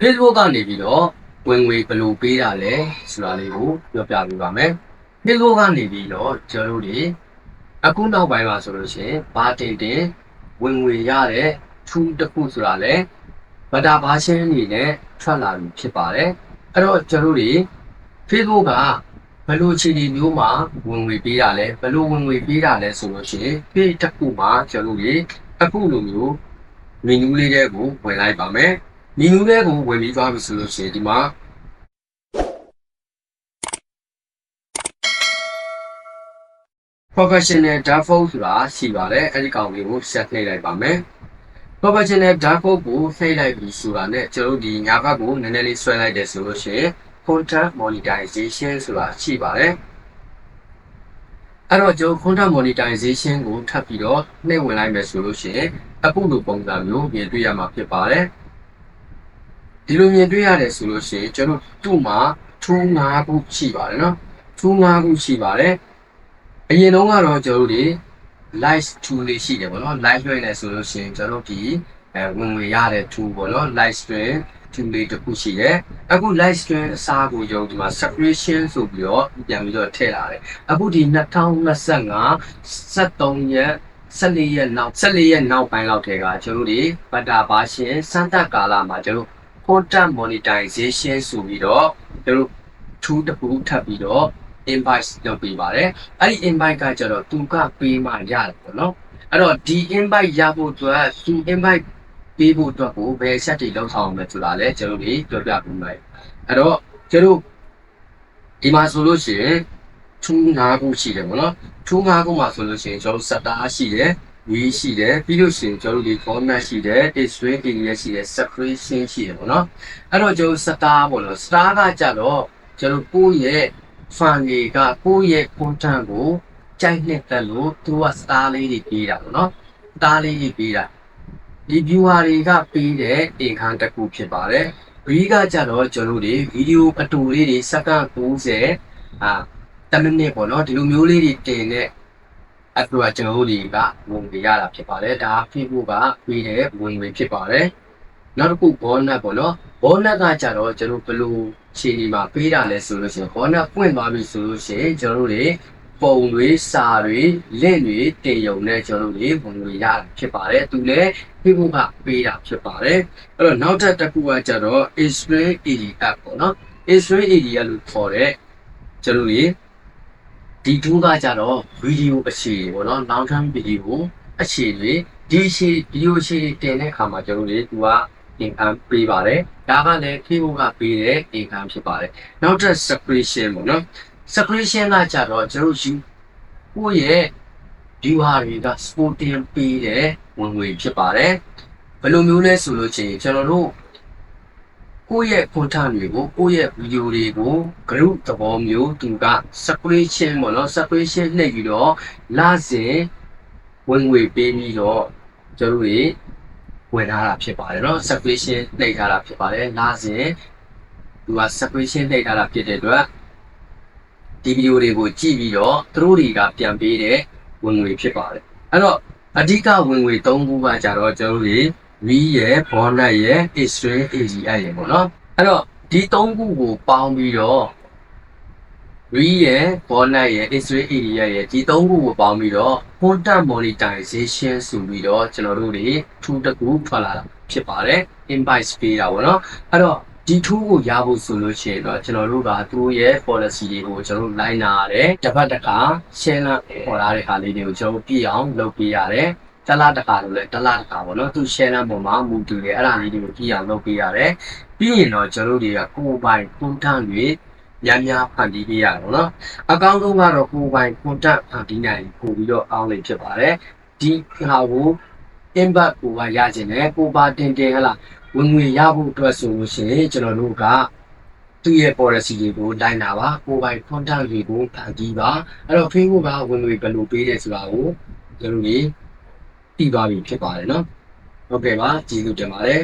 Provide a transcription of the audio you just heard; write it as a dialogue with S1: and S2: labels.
S1: Facebook ကနေပြီးတော့ဝင်ငွေဘယ်လိုပေးတာလဲဆိုတာလေးကိုပြောပြပေးပါမယ် Facebook ကနေပြီးတော့ကျွန်တော်တို့တွေအခုနောက်ပိုင်းမှာဆိုလို့ရှိရင်ဘာတင်တင်ဝင်ငွေရတဲ့ tool တစ်ခုဆိုတာလဲဗတာဘာရှင်းအနေနဲ့ထွက်လာပြီဖြစ်ပါတယ်အဲ့တော့ကျွန်တော်တို့တွေ Facebook ကဘယ်လိုအခြေအနေမျိုးမှာဝင်ငွေပေးတာလဲဘယ်လိုဝင်ငွေပေးတာလဲဆိုလို့ရှိရင် page တစ်ခုမှာကျွန်တော်တို့တွေအခုလိုမျိုး menu လေးတွေကိုဝင်လိုက်ပါမယ် menu လေးကိုဝင်ပြီးသွားပြီဆိုလို့ရှိရင်ဒီမှာ professional default ဆိုတာရှိပါတယ်အဲ့ဒီကောင်လေးကို set နှိပ်လိုက်ပါမယ် professional default ကိုနှိပ်လိုက်ပြီဆိုတာနဲ့ကျွန်တော်တို့ဒီညာဘက်ကိုနည်းနည်းလေးဆွဲလိုက်တယ်ဆိုလို့ရှိရင် content monetization ဆိုတာရှိပါတယ်အဲ့တော့ကျွန်တော် content monetization ကိုထပ်ပြီးတော့နှိပ်ဝင်လိုက်မယ်ဆိုလို့ရှိရင်အခုလိုပုံစံမျိုးမြင်တွေ့ရမှာဖြစ်ပါတယ် ဒီလိုမြင်တွေ့ရတယ်ဆိုလို့ရှိရင်ကျွန်တော်သူ့မှာ2 5ခုရှိပါတယ်နော်2 5ခုရှိပါတယ်အရင်တုန်းကတော့ကျွန်တော်တို့ဒီ live tool လေးရှိတယ်ပေါ့နော် live လွှင့်နေဆိုလို့ရှိရင်ကျွန်တော်တို့ဒီအဲဝင်ဝင်ရတဲ့ tool ပေါ့နော် live stream tool လေးတစ်ခုရှိတယ်အခု live stream အစားကိုကျွန်တော်ဒီမှာ subscription ဆိုပြီးတော့ပြန်ပြီးတော့ထည့်လာတယ်အခုဒီ2025 73ရက်14ရက်နောက်14ရက်နောက်ပိုင်းလောက်ထဲကကျွန်တော်တို့ဒီဘတ်တာဘာရှင်စမ်းသပ်ကာလမှာကျွန်တော်တို့ content monetization ဆိုပြီးတော့ကျွန်တော်တို့ tool တစ်ခုထပ်ပြီးတော့ invite လုပ်ပေးပါတယ်အဲ့ဒီ invite ကကျတော့သူကပေးမှရတယ်ပေါ့နော်အဲ့တော့ဒီ invite ရဖို့အတွက်သူ invite ပေးဖို့အတွက်ကိုဘယ် set တွေလောက်ဆောင်အောင်လဲဆိုတာလဲကျွန်တော်တို့ပြောပြပေးမယ်အဲ့တော့ကျွန်တော်ဒီမှာဆိုလို့ရှိရင်ထူး၅ခုရှိတယ်ပေါ့နော်ထူး၅ခုမှာဆိုလို့ရှိရင်ကျွန်တော်စက်တာရှိတယ် ဝီးရှိတယ်ပြီးလို့ရှိရင်ကျွန်တော်တို့ဒီ format ရှိတယ် string area ရှိတယ် separation ရှိတယ်ပေါ့နော်အဲ့တော့ကျွန်တော်စတာပေါ့နော်စတာကကြတော့ကျွန်တော်ကိုယ့်ရဲ့ fan တွေကကိုယ့်ရဲ့ content ကိုကြိုက်နှစ်သက်လို့သူက star လေးတွေပေးတာပေါ့နော် star လေးတွေပေးတာဒီ viewer တွေကပေးတဲ့အိမ်ခန်းတစ်ခုဖြစ်ပါတယ် V ကကြတော့ကျွန်တော်တို့ဒီဗီဒီယိုအတူလေးတွေစက္ကန့်90အာ10မိနစ်ပေါ့နော်ဒီလိုမျိုးလေးတွေတင်တဲ့ အတူကကျွန်တော်တို့တွေကဝင်ပြရတာဖြစ်ပါတယ်ဒါ Facebook ကပေးတဲ့ဝင်ငွေဖြစ်ပါတယ်နောက်တစ်ခု bonus ပေါ့နော် bonus ကကြတော့ကျွန်တော်ဘယ်လိုခြေဒီမှာပေးတာလဲဆိုလို့ရှိရင် bonus ပွင့်သွားပြီဆိုလို့ရှိရင်ကျွန်တော်တို့တွေပုံတွေစာတွေလင့်တွေတင်ယုံနဲ့ကျွန်တော်တို့တွေဝင်ငွေရတာဖြစ်ပါတယ်သူလည်း Facebook ကပေးတာဖြစ်ပါတယ်အဲ့တော့နောက်ထပ်တစ်ခုကကြတော့ Israel AD app ပေါ့နော် Israel AD ရလို့ခေါ်တဲ့ကျွန်တော်တို့တွေ ဒီတူးကကြတော့ဗီဒီယိုအခြေတွေပေါ့နော် long term video အခြေတွေဒီအခြေဗီဒီယိုအခြေတွေတင်တဲ့အခါမှာကျွန်တော်တို့တွေသူက income ပေးပါတယ်ဒါကလည်း Facebook ကပေးတဲ့ income ဖြစ်ပါတယ်နောက်ထပ် subscription ပေါ့နော် subscription ကကြတော့ကျွန်တော်တို့ယူကိုယ့်ရဲ့ viewer တွေက sporting ပေးတဲ့ဝင်ငွေဖြစ်ပါတယ်ဘယ်လိုမျိုးလဲဆိုလို့ချင်းကျွန်တော်တို့ ကိုယ့်ရဲ့ content တွေကိုကိုယ့်ရဲ့ video တွေကို group သဘောမျိုးသူက subscription ပေါ့နော် subscription နှိပ်ပြီးတော့လစဉ်ဝင်ငွေပေးပြီးတော့ကျွန်တော်တို့တွေဝင်ထားတာဖြစ်ပါတယ်เนาะ subscription နှိပ်ထားတာဖြစ်ပါတယ်လစဉ်သူက subscription နှိပ်ထားတာဖြစ်တဲ့အတွက်ဒီဗီဒီယိုတွေကိုကြည့်ပြီးတော့သူတို့တွေကပြန်ပေးတဲ့ဝင်ငွေဖြစ်ပါတယ်အဲ့တော့အဓိကဝင်ငွေ၃ခုကကြတော့ကျွန်တော်တို့တွေ V ရဲ့ bonus ရဲ့ extreme AGI ရဲ့ပေါ့နော်အဲ့တော့ဒီ၃ခုကိုပေါင်းပြီးတော့ V ရဲ့ bonus ရဲ့ extreme AGI ရဲ့ဒီ၃ခုကိုပေါင်းပြီးတော့ content monetization ဆိုပြီးတော့ကျွန်တော်တို့တွေထူးတစ်ခုထွက်လာတာဖြစ်ပါတယ် invite ပေးတာပေါ့နော်အဲ့တော့ဒီထူးကိုရဖို့ဆိုလို့ရှိရင်တော့ကျွန်တော်တို့ကသူတို့ရဲ့ policy တွေကိုကျွန်တော်တို့ line နာရတယ်တစ်ပတ်တစ်ခါ share လာပေါ်လာတဲ့ခါလေးတွေကိုကျွန်တော်တို့ပြည့်အောင်လုပ်ပေးရတယ် တလားတစ်ခါလို့လဲတလားတစ်ခါပေါ့နော်သူ share လာပုံမှာမူတူတယ်အဲ့ဒါလေးတွေကိုပြည့်အောင်လုပ်ပေးရတယ်ပြီးရင်တော့ကျွန်တော်တို့တွေကကိုယ်ပိုင် content တွေများများဖန်တီးပေးရတယ်ပေါ့နော်အကောင်းဆုံးကတော့ကိုယ်ပိုင် content ဖန်တီးနိုင်ပို့ပြီးတော့အောင်းလေးဖြစ်ပါတယ်ဒီဟာကို impact ကိုကရခြင်းနဲ့ကိုပါတင်တင်ဟလားဝင်ငွေရဖို့အတွက်ဆိုလို့ရှိရင်ကျွန်တော်တို့ကသူ့ရဲ့ policy တွေကိုတိုင်းတာပါကိုပိုင် content တွေကိုဖန်တီးပါအဲ့တော့ Facebook ကဝင်ငွေဘယ်လိုပေးတယ်ဆိုတာကိုကျွန်တော်တို့ ပြီးသွားပြီဖြစ်ပါတယ်နော်ဟုတ်ကဲ့ပါကျေးဇူးတင်ပါတယ်